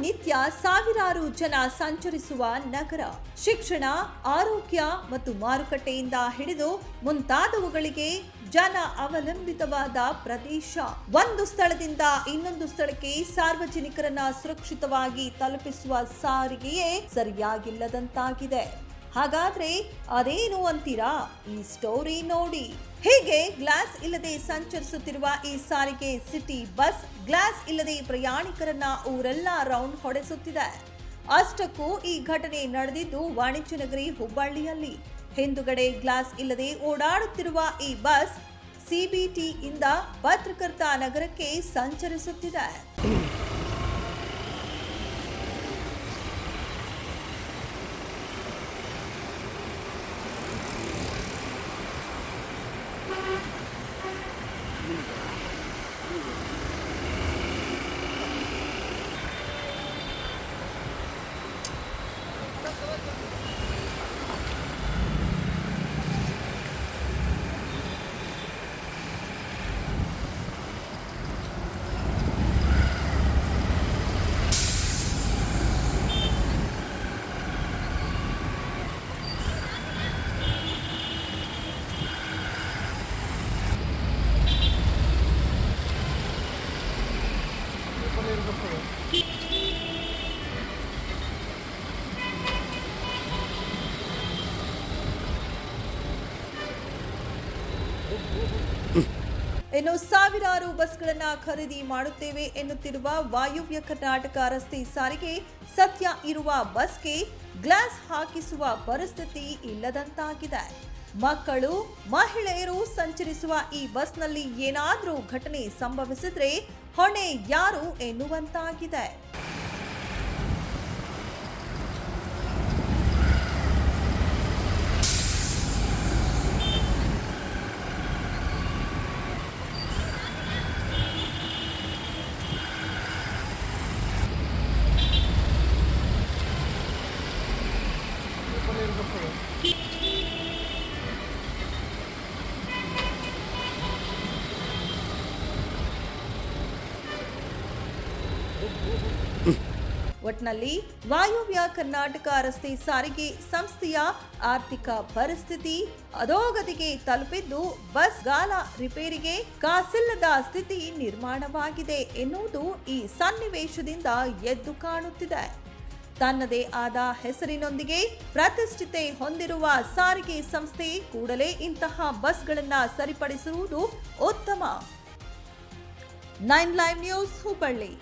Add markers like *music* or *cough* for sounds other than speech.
ನಿತ್ಯ ಸಾವಿರಾರು ಜನ ಸಂಚರಿಸುವ ನಗರ. ಶಿಕ್ಷಣ, ಆರೋಗ್ಯ ಮತ್ತು ಮಾರುಕಟ್ಟೆಯಿಂದ ಹಿಡಿದು ಮುಂತಾದವುಗಳಿಗೆ ಜನ ಅವಲಂಬಿತವಾದ ಪ್ರದೇಶ. ಒಂದು ಸ್ಥಳದಿಂದ ಇನ್ನೊಂದು ಸ್ಥಳಕ್ಕೆ ಸಾರ್ವಜನಿಕರನ್ನ ಸುರಕ್ಷಿತವಾಗಿ ತಲುಪಿಸುವ ಸಾರಿಗೆಯೇ ಸರಿಯಾಗಿಲ್ಲದಂತಾಗಿದೆ. ಹಾಗಾದ್ರೆ ಅದೇನು ಅಂತೀರಾ? ಈ ಸ್ಟೋರಿ ನೋಡಿ. ಹೀಗೆ ಗ್ಲಾಸ್ ಇಲ್ಲದೆ ಸಂಚರಿಸುತ್ತಿರುವ ಈ ಸಾರಿಗೆ ಸಿಟಿ ಬಸ್ ಗ್ಲಾಸ್ ಇಲ್ಲದೆ ಪ್ರಯಾಣಿಕರನ್ನ ಊರೆಲ್ಲ ರೌಂಡ್ ಹೊಡೆಸುತ್ತಿದೆ. ಅಷ್ಟಕ್ಕೂ ಈ ಘಟನೆ ನಡೆದಿದ್ದು ವಾಣಿಜ್ಯ ನಗರಿ ಹುಬ್ಬಳ್ಳಿಯಲ್ಲಿ. ಹಿಂದುಗಡೆ ಗ್ಲಾಸ್ ಇಲ್ಲದೆ ಓಡಾಡುತ್ತಿರುವ ಈ ಬಸ್ ಸಿಬಿಟಿ ಇಂದ ಪತ್ರಕರ್ತ ನಗರಕ್ಕೆ ಸಂಚರಿಸುತ್ತಿದೆ. Thank you. *laughs* ಇನ್ನು ಸಾವಿರಾರು ಬಸ್ಗಳನ್ನ ಖರೀದಿ ಮಾಡುತ್ತೇವೆ ಎನ್ನುತ್ತಿರುವ ವಾಯುವ್ಯ ಕರ್ನಾಟಕ ರಸ್ತೆ ಸಾರಿಗೆ ಸತ್ಯ ಇರುವ ಬಸ್ಗೆ ಗ್ಲಾಸ್ ಹಾಕಿಸುವ ಪರಿಸ್ಥಿತಿ ಇಲ್ಲದಂತಾಗಿದೆ. ಮಕ್ಕಳು ಮಹಿಳೆಯರು ಸಂಚರಿಸುವ ಈ ಬಸ್ನಲ್ಲಿ ಏನಾದರೂ ಘಟನೆ ಸಂಭವಿಸಿದ್ರೆ ಹೊಣೆ ಯಾರು ಎನ್ನುವಂತಾಗಿದೆ. ಒಟ್ನಲ್ಲಿ ವಾಯುವ್ಯ ಕರ್ನಾಟಕ ರಸ್ತೆ ಸಾರಿಗೆ ಸಂಸ್ಥೆಯ ಆರ್ಥಿಕ ಪರಿಸ್ಥಿತಿ ಅಧೋಗತಿಗೆ ತಲುಪಿದ್ದು, ಬಸ್ ಗಾಲ ರಿಪೇರಿಗೆ ಕಾಸಿಲ್ಲದ ಸ್ಥಿತಿ ನಿರ್ಮಾಣವಾಗಿದೆ ಎನ್ನುವುದು ಈ ಸನ್ನಿವೇಶದಿಂದ ಎದ್ದು ಕಾಣುತ್ತಿದೆ. ತನ್ನದೇ ಆದ ಹೆಸರಿನೊಂದಿಗೆ ಪ್ರತಿಷ್ಠಿತೆ ಹೊಂದಿರುವ ಸಾರಿಗೆ ಸಂಸ್ಥೆ ಕೂಡಲೇ ಇಂತಹ ಬಸ್ಗಳನ್ನು ಸರಿಪಡಿಸುವುದು ಉತ್ತಮ. Nine live news Hubballi.